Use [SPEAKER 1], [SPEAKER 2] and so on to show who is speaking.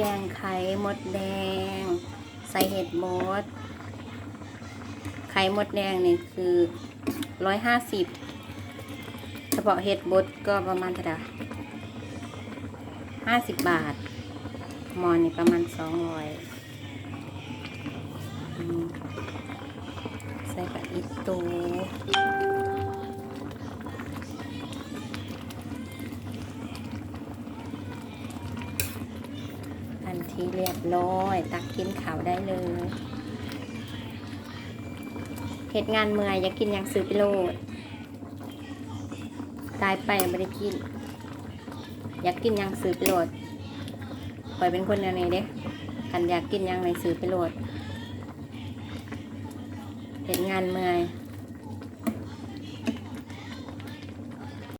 [SPEAKER 1] แกงไข่มดแดง ใส่เห็ดบดไข่มดแดงเนี่ยคือร้อยห้าสิบเฉพาะเห็ดบดก็ประมาณเท่าไหร่ห้าสิบบาทหมอนนี่ประมาณสองร้อยใส่กับอีตู อันที่เรียบร้อย ตักกินข้าวได้เลยเหตุงานเมื่อยอยากกินอย่างซื้อไปโลดตายไปไม่ได้กิน อยากกินอย่างซื้อไปโลดปล่อยเป็นคนแนวนี้เด้กันอยากกินอย่างไรซื้อไปโลดเหตุงานเมื่อย